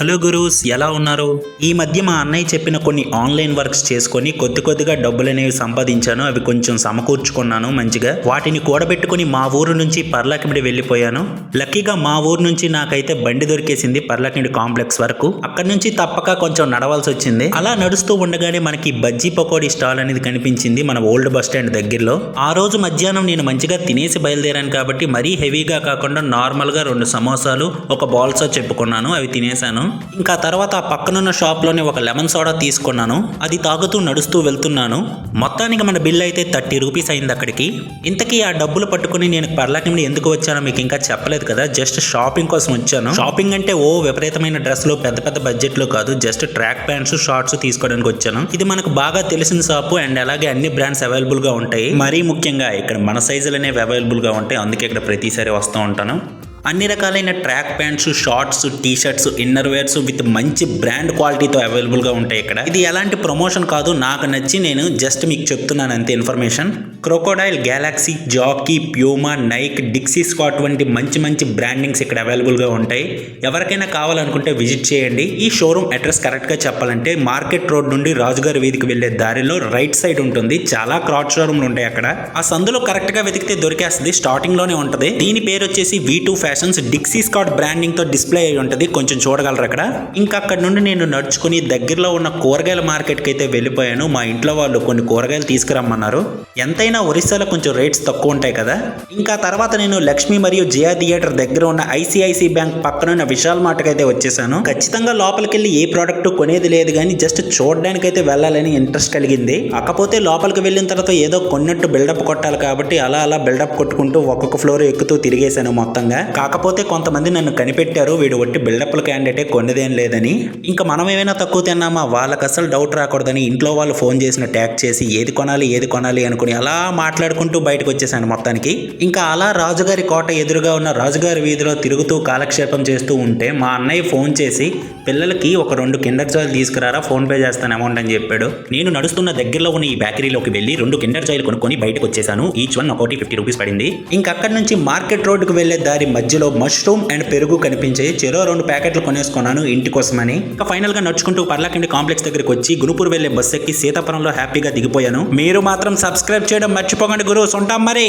Hello gurus ఎలా ఉన్నారు? ఈ మధ్య మా అన్నయ్య చెప్పిన కొన్ని ఆన్లైన్ వర్క్స్ చేసుకొని కొద్ది కొద్దిగా డబ్బులు అనేవి సంపాదించాను. అవి కొంచెం సమకూర్చుకున్నాను మంచిగా. వాటిని కూడబెట్టుకుని మా ఊరు నుంచి పర్లాకిమిడి వెళ్ళిపోయాను. లక్కీగా మా ఊరు నుంచి నాకైతే బండి దొరికేసింది పర్లాకిమిడి కాంప్లెక్స్ వరకు. అక్కడి నుంచి తప్పక కొంచెం నడవాల్సి వచ్చింది. అలా నడుస్తూ ఉండగానే మనకి బజ్జీ పకోడీ స్టాల్ అనేది కనిపించింది మన ఓల్డ్ బస్ స్టాండ్ దగ్గరలో. ఆ రోజు మధ్యాహ్నం నేను మంచిగా తినేసి బయలుదేరాను కాబట్టి మరీ హెవీగా కాకుండా నార్మల్గా రెండు సమోసాలు ఒక బాల్సో చెప్పుకున్నాను. అవి తినేశాను. ఇంకా తర్వాత ఆ పక్కనున్న షాప్లోనే ఒక లెమన్ సోడా తీసుకున్నాను. అది తాగుతూ నడుస్తూ వెళ్తున్నాను. మొత్తానికి మన బిల్ అయితే థర్టీ రూపీస్ అయింది అక్కడికి. ఇంతకీ ఆ డబ్బులు పట్టుకుని నేను పర్లాకిండి ఎందుకు వచ్చానో మీకు ఇంకా చెప్పలేదు కదా. జస్ట్ షాపింగ్ కోసం వచ్చాను. షాపింగ్ అంటే ఓ విపరీతమైన డ్రెస్లు పెద్ద పెద్ద బడ్జెట్లో కాదు. జస్ట్ ట్రాక్ ప్యాంట్స్ షార్ట్స్ తీసుకోవడానికి వచ్చాను. ఇది మనకు బాగా తెలిసిన షాపు అండ్ అలాగే అన్ని బ్రాండ్స్ అవైలబుల్గా ఉంటాయి. మరీ ముఖ్యంగా ఇక్కడ మన సైజులు అనేవి అవైలబుల్గా ఉంటాయి. అందుకే ఇక్కడ ప్రతిసారి వస్తూ ఉంటాను. అన్ని రకాలైన track pants shorts T shirts inner wears with మంచి బ్రాండ్ క్వాలిటీతో అవైలబుల్గా ఉంటాయి ఇక్కడ. ఇది ఎలాంటి ప్రమోషన్ కాదు నాకు నచ్చి నేను జస్ట్ మీకు చెప్తున్నాను అంతే information. Crocodile Galaxy Jockey Puma Nike Dixcy Scott వంటి మంచి మంచి బ్రాండింగ్స్ ఇక్కడ అవైలబుల్గా ఉంటాయి. ఎవరికైనా కావాలనుకుంటే విజిట్ చేయండి. ఈ షోరూమ్ అడ్రస్ కరెక్ట్గా చెప్పాలంటే మార్కెట్ రోడ్ నుండి రాజుగారి వీధికి వెళ్ళే దారిలో రైట్ సైడ్ ఉంటుంది. చాలా క్రాట్ షోరూమ్లు ఉంటాయి అక్కడ. ఆ సందులో కరెక్ట్గా వెతికితే దొరికేస్తుంది స్టార్టింగ్లోనే ఉంటుంది. దీని పేరు వచ్చేసి V two fashions Dixcy Scott బ్రాండింగ్తో display అయి ఉంటుంది. కొంచెం చూడగలరు అక్కడ? ఇంకా అక్కడ నుండి నేను నడుచుకుని దగ్గరలో ఉన్న కూరగాయల మార్కెట్కి అయితే వెళ్ళిపోయాను. మా ఇంట్లో వాళ్ళు కొన్ని కూరగాయలు తీసుకురమ్మన్నారు. ఎంతైనా ఒరిస్సాలో కొంచెం రేట్స్ తక్కువ ఉంటాయి కదా? ఇంకా తర్వాత నేను లక్ష్మి మరియు జియా థియేటర్ దగ్గర ఉన్న ఐసిఐసి బ్యాంక్ పక్కన ఉన్న విశాల్ మార్ట్కి అయితే వచ్చేసాను. ఖచ్చితంగా లోపలికి వెళ్ళి ఏ ప్రోడక్ట్ కొనేది లేదు కానీ జస్ట్ చూడడానికి అయితే వెళ్ళాలని ఇంట్రెస్ట్ కలిగింది. కాకపోతే లోపలికి వెళ్ళిన తర్వాత ఏదో కొన్నట్టు బిల్డప్ కొట్టాలి కాబట్టి అలా అలా బిల్డప్ కొట్టుకుంటూ ఒక్కొక్క ఫ్లోర్ ఎక్కుతూ తిరిగేశాను మొత్తంగా. కాకపోతే కొంతమంది నన్ను కనిపెట్టారు వీడు ఒట్టి బిల్డప్ల క్యాండిడేటే కొన్నదేం లేదని. ఇంకా మనం ఏమైనా తక్కువ తిన్నామా? వాళ్ళకి అసలు డౌట్ రాకూడదని ఇంట్లో వాళ్ళు ఫోన్ చేసిన ట్యాగ్ చేసి ఏది కొనాలి ఏది కొనాలి అనుకుని అలా మాట్లాడుకుంటూ బయటకు వచ్చేసాను మొత్తానికి. ఇంకా అలా రాజుగారి కోట ఎదురుగా ఉన్న రాజుగారి వీధిలో తిరుగుతూ కాలక్షేపం చేస్తూ ఉంటే మా అన్నయ్య ఫోన్ చేసి పిల్లలకి ఒక రెండు కిండర్ జాయిలు తీసుకురారా? ఫోన్ పే చేస్తాను అమౌంట్ అని చెప్పాడు. నేను నడుస్తున్న దగ్గరలో ఉన్న ఈ బేకరీలోకి వెళ్ళి రెండు కిండర్ జాయిలు కొనుక్కొని బయటకు వచ్చేసాను. ఈచ్ వన్ ఒకటి ఫిఫ్టీ రూపీస్ పడింది. ఇంకా అక్కడి నుంచి మార్కెట్ రోడ్డుకు వెళ్ళే దారి మధ్యలో మష్రూమ్ అండ్ పెరుగు కనిపించాయి చెరో రెండు ప్యాకెట్లు కొనేసుకున్నాను ఇంటి కోసమని. ఇంకా ఫైనల్గా నడుచుకుంటూ పర్లాకిండి కాంప్లెక్స్ దగ్గరికి వచ్చి గురుపూర్ వెళ్ళే బస్ ఎక్కి సీతాపురంలో హ్యాపీగా దిగిపోయాను. మీరు మాత్రం సబ్స్క్రైబ్ చేయడం మర్చిపోకండి గురు ఉంటాం మరి.